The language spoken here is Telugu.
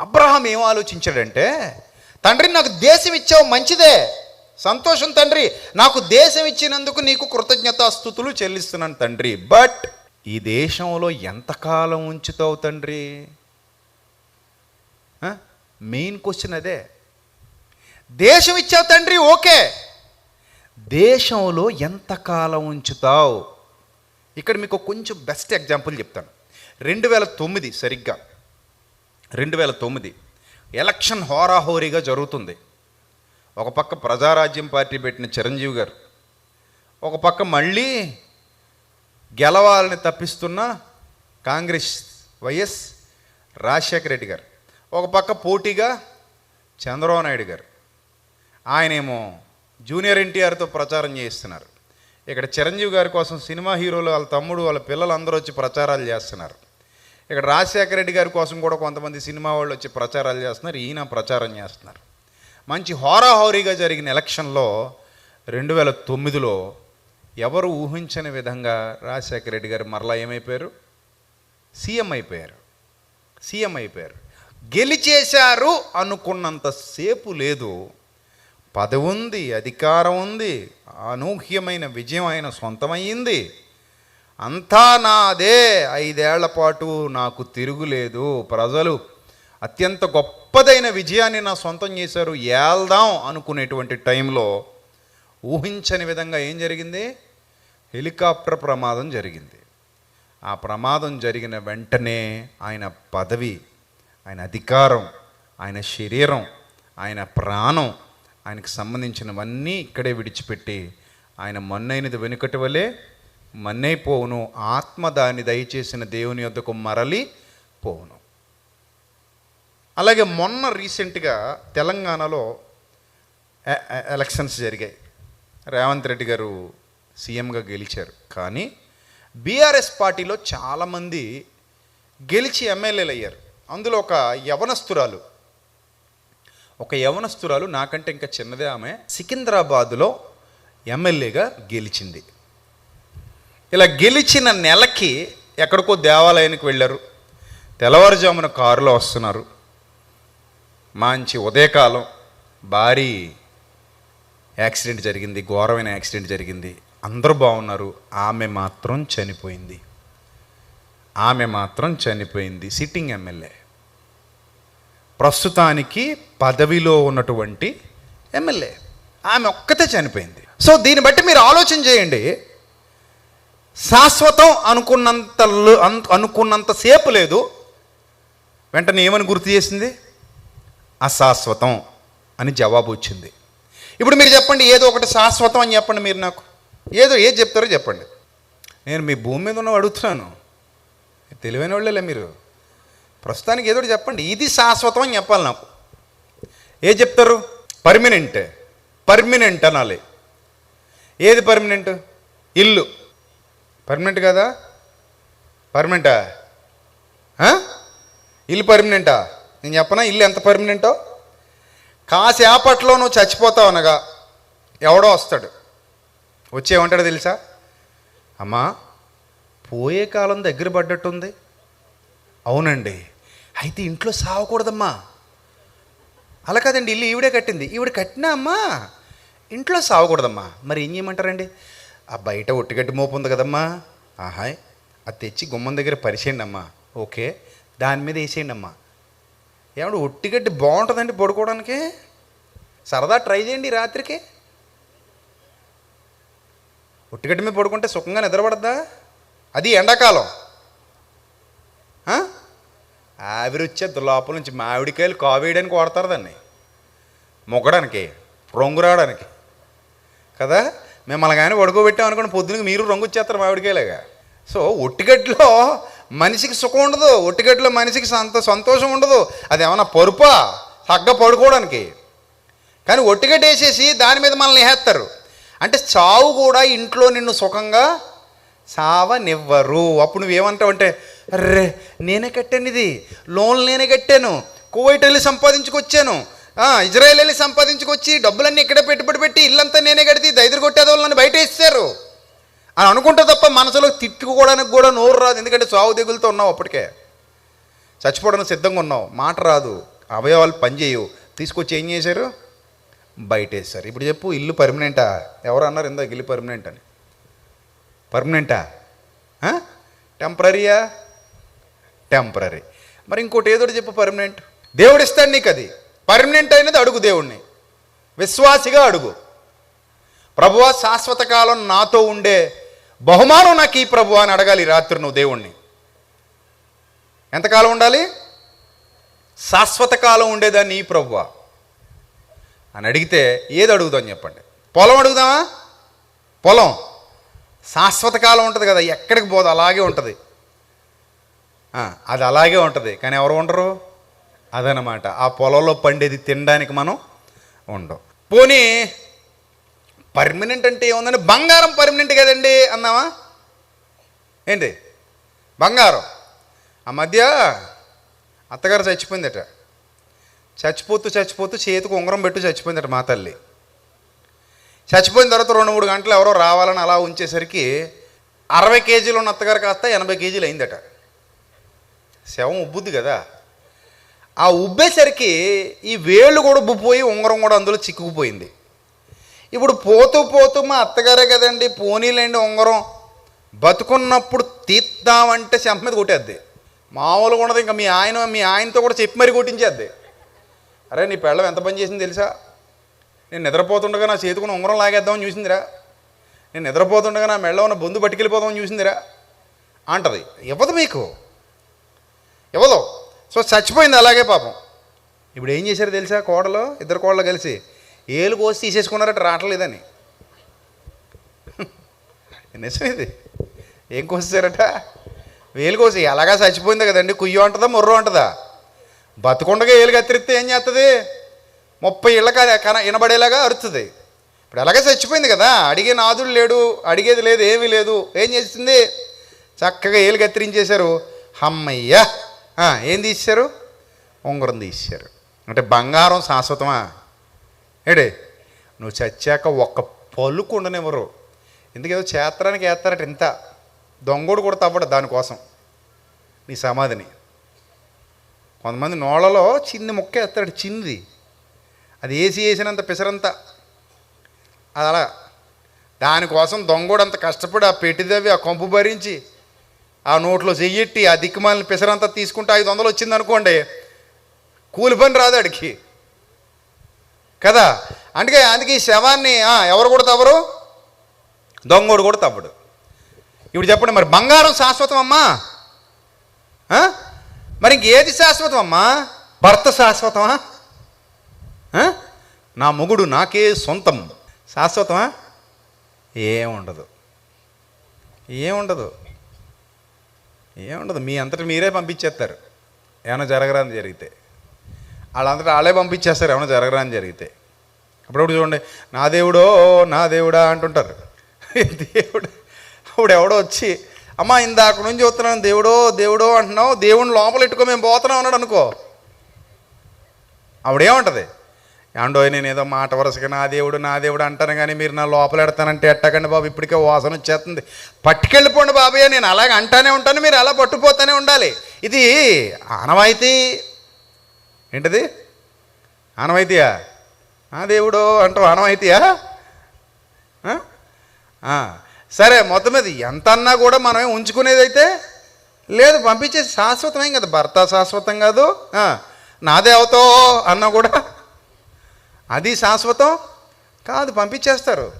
అబ్రహాం ఏం ఆలోచించాడంటే తండ్రి నాకు దేశం ఇచ్చావు మంచిదే. సంతోషం తండ్రి. నాకు దేశం ఇచ్చినందుకు నీకు కృతజ్ఞతాస్థుతులు చెల్లిస్తున్నాను తండ్రి. బట్ ఈ దేశంలో ఎంతకాలం ఉంచుతావు తండ్రి? మెయిన్ క్వశ్చన్ అదే. దేశం ఇచ్చావు తండ్రి ఓకే. దేశంలో ఎంతకాలం ఉంచుతావు? ఇక్కడ మీకు కొంచెం బెస్ట్ ఎగ్జాంపుల్ చెప్తాను. రెండు వేల తొమ్మిది సరిగ్గా. రెండు వేల తొమ్మిది. ఎలక్షన్ హోరాహోరీగా జరుగుతుంది. ఒక పక్క ప్రజారాజ్యం పార్టీ పెట్టిన చిరంజీవి గారు ఒక పక్క మళ్ళీ గెలవాలని తప్పిస్తున్న కాంగ్రెస్ వైఎస్ రాజశేఖర రెడ్డి గారు ఒక పక్క పోటీగా చంద్రబాబు నాయుడు గారు. ఆయనేమో జూనియర్ ఎన్టీఆర్తో ప్రచారం చేస్తున్నారు ఇక్కడ చిరంజీవి గారి కోసం సినిమా హీరోలు వాళ్ళ తమ్ముడు వాళ్ళ పిల్లలు అందరూ వచ్చి ప్రచారాలు చేస్తున్నారు. ఇక్కడ రాజశేఖర రెడ్డి గారి కోసం కూడా కొంతమంది సినిమా వాళ్ళు వచ్చి ప్రచారాలు చేస్తున్నారు. ఈయన ప్రచారం చేస్తున్నారు. మంచి హోరాహోరీగా జరిగిన ఎలక్షన్లో రెండు వేల తొమ్మిదిలో ఎవరు ఊహించని విధంగా రాజశేఖర రెడ్డి గారు మరలా ఏమైపోయారు? సీఎం అయిపోయారు. సీఎం అయిపోయారు. గెలిచేశారు అనుకున్నంత సేపు లేదు. పదవి ఉంది అధికారం ఉంది అనూహ్యమైన విజయం ఆయన సొంతమయ్యింది. అంతా నాదే. ఐదేళ్ళ పాటు నాకు తిరుగులేదు. ప్రజలు అత్యంత గొప్పదైన విజయాన్ని నా సొంతం చేశారు. ఏల్దాం అనుకునేటువంటి టైంలో ఊహించని విధంగా ఏం జరిగింది? హెలికాప్టర్ ప్రమాదం జరిగింది. ఆ ప్రమాదం జరిగిన వెంటనే ఆయన పదవి ఆయన అధికారం ఆయన శరీరం ఆయన ప్రాణం ఆయనకు సంబంధించినవన్నీ ఇక్కడే విడిచిపెట్టి ఆయన మన్నైనది వెనుకటి వలె మన్నైపోవును ఆత్మ దాన్ని దయచేసిన దేవుని యొద్దకు మరలి పోవును. అలాగే మొన్న రీసెంట్గా తెలంగాణలో ఎలక్షన్స్ జరిగాయి. రేవంత్ రెడ్డి గారు సీఎంగా గెలిచారు. కానీ బీఆర్ఎస్ పార్టీలో చాలామంది గెలిచి ఎమ్మెల్యేలు అయ్యారు. అందులో ఒక యవనస్తురాలు. ఒక యవనస్తురాలు నాకంటే ఇంకా చిన్నదే ఆమె. సికింద్రాబాదులో ఎమ్మెల్యేగా గెలిచింది. ఇలా గెలిచిన నెలకి ఎక్కడికో దేవాలయానికి వెళ్ళారు. తెల్లవారుజామున కారులో వస్తున్నారు. మంచి ఉదయకాలం భారీ యాక్సిడెంట్ జరిగింది ఘోరమైన యాక్సిడెంట్ జరిగింది. అందరూ బాగున్నారు. ఆమె మాత్రం చనిపోయింది. ఆమె మాత్రం చనిపోయింది. Sitting MLA. ప్రస్తుతానికి పదవిలో ఉన్నటువంటి ఎమ్మెల్యే. ఆమె ఒక్కతే చనిపోయింది. సో దీన్ని బట్టి మీరు ఆలోచన చేయండి. శాశ్వతం అనుకున్నంత అనుకున్నంతసేపు అనుకున్నంత సేపు లేదు. వెంటనే ఏమని గుర్తు చేసింది? అశాశ్వతం అని జవాబు వచ్చింది. ఇప్పుడు మీరు చెప్పండి ఏదో ఒకటి శాశ్వతం అని చెప్పండి మీరు నాకు. ఏదో ఏది చెప్తారో చెప్పండి. నేను మీ భూమి మీద ఉన్న అడుగుతున్నాను. తెలివైన వాళ్ళేలే మీరు. ప్రస్తుతానికి ఏదో ఒకటి చెప్పండి. ఇది శాశ్వతం అని చెప్పాలి నాకు. ఏ చెప్తారు? పర్మినెంట్. పర్మినెంట్ అనాలి. ఏది పర్మినెంట్? ఇల్లు. పర్మనెంట్ కదా? పర్మనెంటా ఇల్లు పర్మనెంటా నేను చెప్పనా? ఇల్లు ఎంత పర్మనెంటో కాసేపట్లో నువ్వు చచ్చిపోతావు అనగా ఎవడో వస్తాడు. వచ్చి తెలుసా? అమ్మా పోయే కాలం దగ్గర పడ్డట్టుంది. అవునండి. అయితే ఇంట్లో సావకూడదమ్మా. అలా కాదండి ఇల్లు ఈవిడే కట్టింది. ఈవిడ కట్టినా అమ్మా ఇంట్లో సావకూడదమ్మా. మరి ఏం చేయమంటారండి? ఆ బయట ఒట్టిగడ్డి మోపు ఉంది కదమ్మా. ఆహాయ్ అది తెచ్చి గుమ్మం దగ్గర పరిచేయండి అమ్మా ఓకే దాని మీద వేసేయండి అమ్మా ఏమంటే ఒట్టిగడ్డి బాగుంటుందండి పడుకోవడానికి? సరదా ట్రై చేయండి రాత్రికి. ఒట్టిగడ్డి మీద పడుకుంటే సుఖంగా నిద్రపడద్దా? అది ఎండాకాలం. ఆవిరి వచ్చేది లోపల నుంచి మామిడికాయలు కావేయడానికి వాడతారు దాన్ని. మొగ్గడానికి రొంగు రావడానికి. కదా? మిమ్మల్ని కానీ పడుకోబెట్టాం అనుకోండి పొద్దునకి మీరు రంగు వచ్చేస్తారు మామిడికాయలాగా సో ఒట్టిగడ్డలో మనిషికి సుఖం ఉండదు ఒట్టిగడ్డలో మనిషికి సంత సంతోషం ఉండదు. అది ఏమన్నా పరుపా? తగ్గ పడుకోవడానికి. కానీ ఒట్టిగడ్డ వేసేసి దాని మీద మనల్ని వేస్తారు అంటే చావు కూడా ఇంట్లో నిన్ను సుఖంగా సావనివ్వరు. అప్పుడు నువ్వేమంటావు అంటే అర్రే నేనే కట్టాను ఇది లోన్ నేనే కట్టాను. కువైట్ వెళ్ళి సంపాదించుకొచ్చాను. ఇజ్రాయెల్ వెళ్ళి సంపాదించుకొచ్చి డబ్బులన్నీ ఇక్కడే పెట్టుబడి పెట్టి ఇల్లంతా నేనే కడితే దైదురు కొట్టేది వాళ్ళని బయట వేస్తారు అని అనుకుంటే తప్ప మనసులో తిట్టుకోవడానికి కూడా నోరు రాదు. ఎందుకంటే సావు దిగులతో ఉన్నావు అప్పటికే. చచ్చిపోవడానికి సిద్ధంగా ఉన్నావు. మాట రాదు. అవయవాలు పనిచేయవు తీసుకొచ్చి ఏం చేశారు? బయటేస్తారు ఇప్పుడు చెప్పు ఇల్లు పర్మనెంటా ఎవరు అన్నారు ఇందాక ఇల్లు పర్మనెంట్ అని? పర్మనెంటా టెంపరీయా టెంపరీ మరి ఇంకోటి ఏదో చెప్పు పర్మనెంట్ దేవుడు ఇస్తాడు నీకు అది. పర్మనెంట్ అయినది అడుగు దేవుణ్ణి. విశ్వాసిగా అడుగు. ప్రభువ శాశ్వత కాలం నాతో ఉండే బహుమానం నాకు ఈ ప్రభు అని అడగాలి రాత్రి నువ్వు దేవుణ్ణి. ఎంతకాలం ఉండాలి? శాశ్వత కాలం ఉండేదాన్ని ఈ ప్రభువా అని అడిగితే ఏది అడుగుదాం చెప్పండి. పొలం అడుగుదామా? పొలం. శాశ్వత కాలం ఉంటుంది కదా ఎక్కడికి పోదు అలాగే ఉంటుంది. ఆ, అది అలాగే ఉంటుంది కానీ ఎవరు ఉండరు? అదనమాట. ఆ పొలంలో పండేది తినడానికి మనం ఉండం. పోనీ పర్మనెంట్ అంటే ఏముందండి? బంగారం పర్మనెంట్ కదండి అన్నావా? ఏంటి? బంగారం. ఆ మధ్య అత్తగారు చచ్చిపోయిందట. చచ్చిపోతూ చచ్చిపోతూ చేతికి ఉంగరం పెట్టు చచ్చిపోయిందట మా తల్లి. చచ్చిపోయిన తర్వాత రెండు మూడు గంటలు ఎవరో రావాలని అలా ఉంచేసరికి అరవై కేజీలు ఉన్న అత్తగారు కాస్త ఎనభై కేజీలు అయిందట. శవం ఉబ్బుద్ది కదా. ఆ ఉబ్బేసరికి ఈ వేళ్ళు కూడా ఉబ్బిపోయి ఉంగరం కూడా అందులో చిక్కుకుపోయింది. ఇప్పుడు పోతూ పోతూ మా అత్తగారే కదండి పోనీలేండి ఉంగరం. బతుకున్నప్పుడు తీద్దామంటే చెంప మీద కొట్టేద్ది. మామూలుగా ఉండదు ఇంకా మీ ఆయన మీ ఆయనతో కూడా చెప్పి మరీ కొట్టించేద్ది. అరే నీ పెళ్ళం ఎంత పని చేసింది తెలుసా? నేను నిద్రపోతుండగా నా చేతుకున్న ఉంగరం లాగేద్దామని చూసిందిరా. నేను నిద్రపోతుండగా నా మెళ్ళ ఉన్న బొందు పట్టుకెళ్ళిపోదామని చూసిందిరా. అంటది ఇవ్వదు మీకు. ఇవ్వదు. సో చచ్చిపోయింది అలాగే పాపం. ఇప్పుడు ఏం చేశారు తెలుసా కోడలు? ఇద్దరు కోడలు కలిసి ఏలు కోసి తీసేసుకున్నారట రావట్లేదని. నిజం ఇది. ఏం కోసేసారట వేలు కోసి ఎలాగా చచ్చిపోయింది కదండి కుయ్యో అంటదా మొర్రో అంటదా? బతుకుండగా ఏలు కత్తిరిస్తే ఏం చేస్తుంది ముప్పై ఇళ్ళ కన వినబడేలాగా అరుస్తుంది ఇప్పుడు ఎలాగే చచ్చిపోయింది కదా అడిగే నాదుడు లేడు అడిగేది లేదు ఏమీ లేదు ఏం చేస్తుంది? చక్కగా ఏలు కత్తిరించేశారు. హమ్మయ్య! ఏం తీశారు ఉంగరం తీశారు అంటే బంగారం శాశ్వతమా? ఏడే? నువ్వు చచ్చాక ఒక్క పలుకు ఉండనివ్వరు. ఎందుకేదో చేత్రానికి వేస్తారట ఇంత. దొంగోడు కూడా తవ్వడు దానికోసం. నీ సమాధిని. కొంతమంది నోళ్ళలో చిన్ని ముక్క వేస్తాడు చిన్నది. అది వేసి వేసినంత పిసరంతా. అది అలా దానికోసం దొంగోడు అంత కష్టపడి ఆ పెట్టిదవి ఆ కొంపు భరించి ఆ నోట్లో చెయ్యెట్టి ఆ దిక్కుమాలిన పిసరంతా తీసుకుంటే ఐదు వందలు వచ్చింది అనుకోండి కూలి పని రాదు అడికి కదా? అందుకే అందుకే ఈ శవాన్ని ఎవరు కూడా తవ్వరు? దొంగోడు కూడా తవ్వడు. ఇప్పుడు చెప్పండి మరి బంగారం శాశ్వతం అమ్మా? మరి ఇంకేది శాశ్వతం అమ్మా? భర్త శాశ్వతమా? నా మొగుడు నాకే సొంతం. శాశ్వతమా? ఏముండదు. ఏముండదు. ఏముండదు. మీ అంతటి మీరే పంపించేస్తారు. ఏమైనా జరగరాని జరిగితే. వాళ్ళందరూ వాళ్ళే పంపించేస్తారు ఏమైనా జరగరాని జరిగితే. అప్పుడప్పుడు చూడండి నా దేవుడో నా దేవుడా అంటుంటారు. దేవుడు అప్పుడు ఎవడో వచ్చి అమ్మా ఇందాక నుంచి చూస్తున్నాను దేవుడో దేవుడో అంటున్నావు దేవుడిని లోపల ఇట్టుకో మేము పోతున్నాం అన్నాడు అనుకో. ఆవిడేముంటుంది ఏమండో నేను ఏదో మాట వరుసగా నా దేవుడు నా దేవుడు అంటాను కానీ మీరు నా లోపల ఎడతానంటే ఎట్టకండి బాబు ఇప్పటికే వాసన వచ్చేస్తుంది. పట్టుకెళ్ళిపోండి బాబయ్య నేను అలాగ అంటానే ఉంటాను మీరు అలా పట్టుపోతూనే ఉండాలి. ఇది ఆనవాయితీ ఏంటిది? ఆనవాయితీయా? ఆ దేవుడు అంటావు ఆనవాయితీయా? సరే మొత్తం మీద ఎంత అన్నా కూడా మనమే ఉంచుకునేదైతే లేదు పంపించే శాశ్వతమేం కదా. భర్త శాశ్వతం కాదు. నాదే అవుతావు అన్నా కూడా అది శాశ్వతం కాదు పంపించేస్తారు.